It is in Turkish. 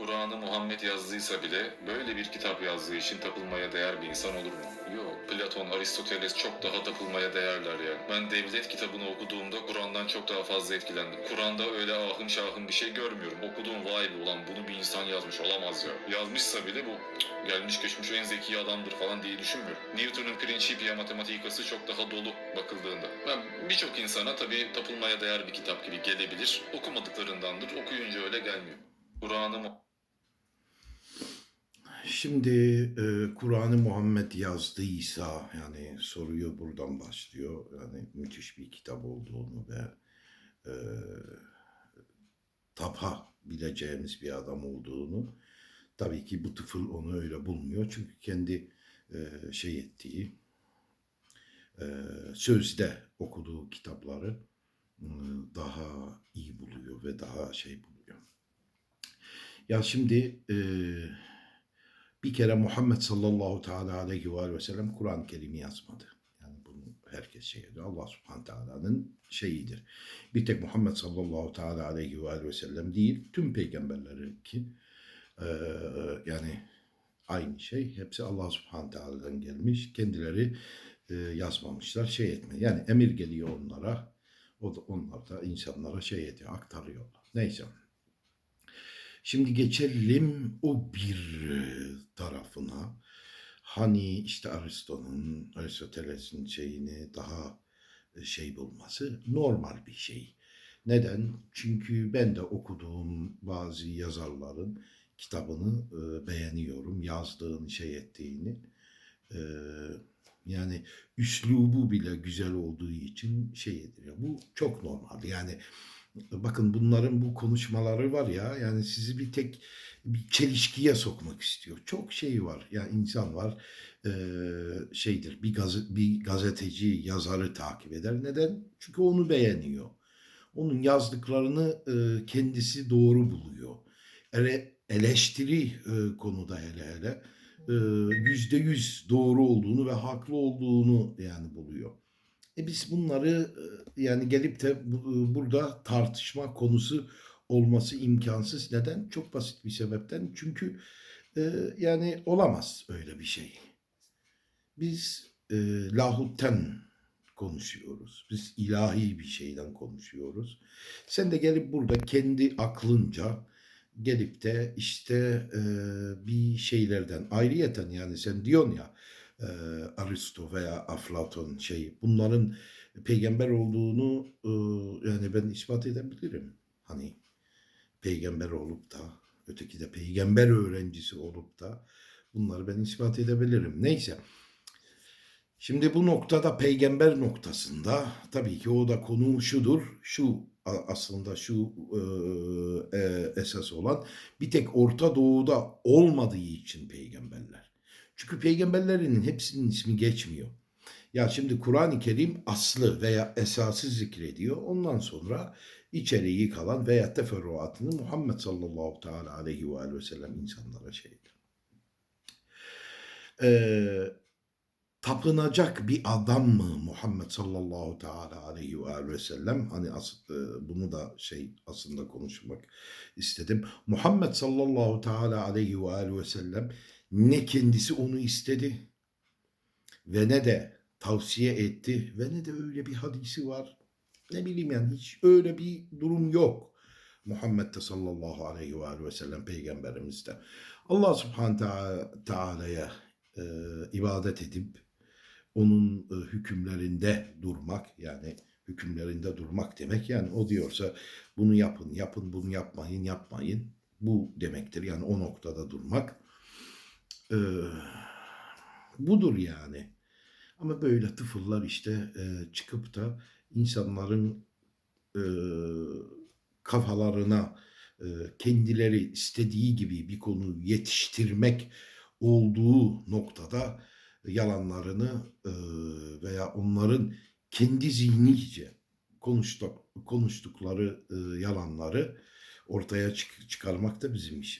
Kur'an'ı Muhammed yazdıysa bile böyle bir kitap yazdığı için tapılmaya değer bir insan olur mu? Yok. Platon, Aristoteles çok daha tapılmaya değerler yani. Ben devlet kitabını okuduğumda Kur'an'dan çok daha fazla etkilendim. Kur'an'da öyle ahım şahım bir şey görmüyorum. Okuduğum vay be ulan bunu bir insan yazmış olamaz ya. Yazmışsa bile bu gelmiş geçmiş en zeki adamdır falan diye düşünmüyorum. Newton'un Principia Mathematica'sı çok daha dolu bakıldığında. Ben birçok insana tabii tapılmaya değer bir kitap gibi gelebilir. Okumadıklarındandır. Okuyunca öyle gelmiyor. Kur'an'ı Şimdi e, Kur'an'ı Muhammed yazdıysa yani soruyu buradan başlıyor. Yani müthiş bir kitap olduğunu ve e, tapabileceğimiz bir adam olduğunu tabii ki bu tıfıl onu öyle bulmuyor. Çünkü kendi e, şey ettiği e, sözde okuduğu kitapları e, daha iyi buluyor ve daha şey buluyor. Ya şimdi e, bir kere Muhammed sallallahu teala aleyhi ve, sellem Kur'an-ı Kerim'i yazmadı. Yani bunu herkes şey ediyor. Allah subhanahu teala'nın şeyidir. Bir tek Muhammed sallallahu teala aleyhi ve sellem değil, tüm peygamberleri ki e, yani aynı şey. Hepsi Allah subhanahu teala'dan gelmiş. Kendileri e, yazmamışlar, şey etme. Yani emir geliyor onlara. O da onlar da insanlara şey ediyor, aktarıyorlar. Neyse. Şimdi geçelim o bir tarafına. Hani işte Aristo'nun, Aristoteles'in şeyini daha şey bulması normal bir şey. Neden? Çünkü ben de okuduğum bazı yazarların kitabını e, beğeniyorum. Yazdığını, şey ettiğini. E, yani üslubu bile güzel olduğu için şey ediliyor. Bu çok normal. Yani bakın bunların bu konuşmaları var ya yani sizi bir tek bir çelişkiye sokmak istiyor. Çok şey var. Ya insan var e, şeydir bir, gaz, bir gazeteci yazarı takip eder. Neden? Çünkü onu beğeniyor. Onun yazdıklarını e, kendisi doğru buluyor. Ele, eleştiri e, konuda hele hele yüzde yüz doğru olduğunu ve haklı olduğunu yani buluyor. E biz bunları e, yani gelip de bu- burada tartışma konusu olması imkansız. Neden? Çok basit bir sebepten. Çünkü e, yani olamaz öyle bir şey. Biz e, lahutten konuşuyoruz. Biz ilahi bir şeyden konuşuyoruz. Sen de gelip burada kendi aklınca gelip de işte e, bir şeylerden ayrıyeten yani sen diyorsun ya e, Aristo veya Aflaton şey bunların peygamber olduğunu e, yani ben ispat edebilirim. Hani peygamber olup da öteki de peygamber öğrencisi olup da bunları ben ispat edebilirim. Neyse. Şimdi bu noktada peygamber noktasında tabii ki o da konu şudur. Şu aslında şu e, esas olan bir tek Orta Doğu'da olmadığı için peygamberler. Çünkü peygamberlerin hepsinin ismi geçmiyor. Ya şimdi Kur'an-ı Kerim aslı veya esası zikrediyor. Ondan sonra içeriği kalan veya teferruatını Muhammed sallallahu teala aleyhi ve ve sellem insanlara şeydir. Ee, tapınacak bir adam mı Muhammed sallallahu teala aleyhi ve ve sellem hani as, e, bunu da şey aslında konuşmak istedim. Muhammed sallallahu teala aleyhi ve ve sellem ne kendisi onu istedi ve ne de tavsiye etti ve ne de öyle bir hadisi var. Ne bileyim yani hiç öyle bir durum yok. Muhammed'de sallallahu aleyhi ve aleyhi ve sellem peygamberimizde. Allah subhanahu Teala- teala'ya e, ibadet edip onun e, hükümlerinde durmak yani hükümlerinde durmak demek yani o diyorsa bunu yapın yapın bunu yapmayın yapmayın bu demektir yani o noktada durmak Ee, budur yani ama böyle tıfıllar işte e, çıkıp da insanların e, kafalarına e, kendileri istediği gibi bir konu yetiştirmek olduğu noktada yalanlarını e, veya onların kendi zihnice konuştuk, konuştukları e, yalanları ortaya çık- çıkarmak da bizim işimiz.